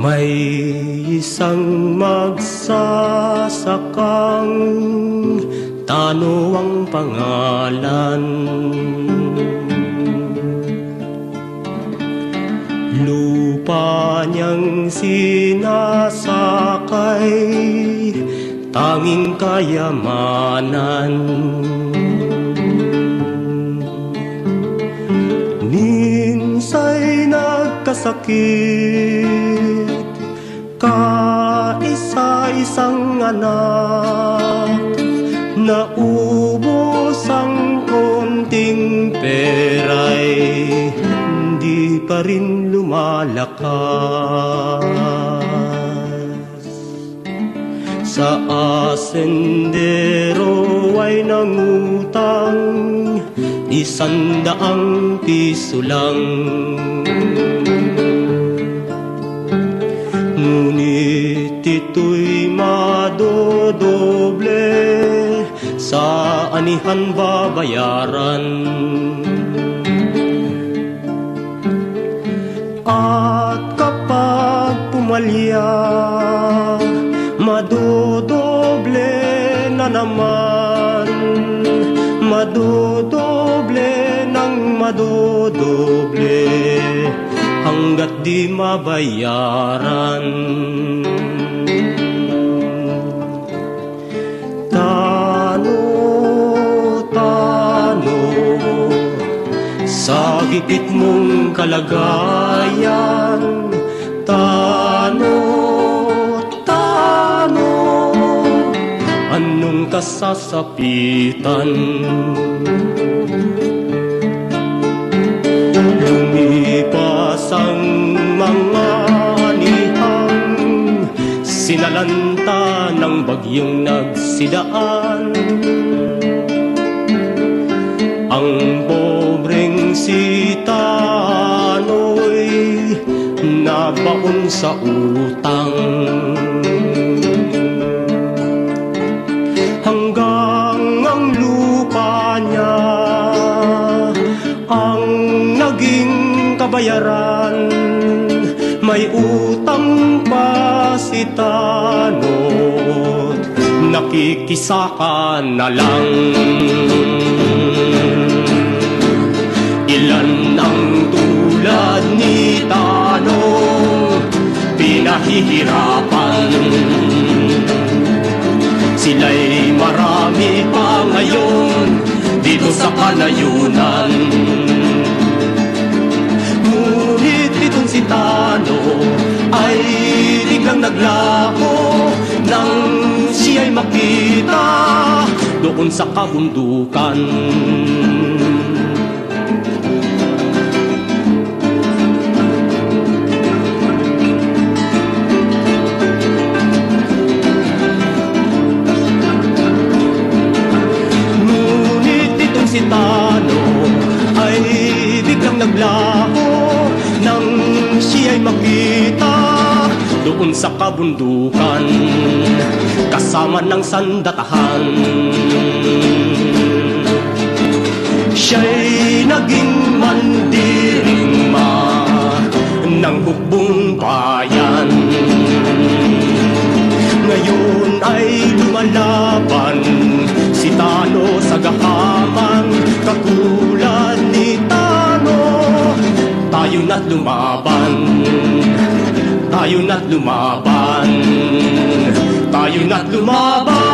May isang magsasakang Tano ang pangalan. Lupa niyang sinasakay Tanging kayamanan. Minsa'y nagkasakit Kaisa-isang anak. Naubos ang konting peray Hindi pa rin lumalakas. Sa asendero ay nangutang Isandaang piso lang Sa anihan babayaran. At kapag pumalya Madodoble na naman. Madodoble ng madodoble Hanggat di mabayaran Sa gipit mong kalagayan. Tano, tano Anong kasasapitan? Lumipas ang mga anihang Sinalanta ng bagyong nagsidaan. Ang pobreng si Tanoy Nabaon sa utang. Hanggang ang lupa niya Ang naging kabayaran. May utang pa si Tanot Nakikisaka na lang Pinahihirapan Sila'y marami pa ngayon Dito sa kanayunan Ngunit itong si Tano Ay biglang naglaho Nang siya'y makita Doon sa kabundukan Ngunit itong si Tano ay biglang naglaho Nang siya'y makita doon sa kabundukan Kasama ng sandatahan. Siya'y naging mandirigma ng hukbong bayan. Ngayon ay lumalaban Si Tano sa gahaman na't lumaban. Tayo na't lumaban. Tayo na't lumaban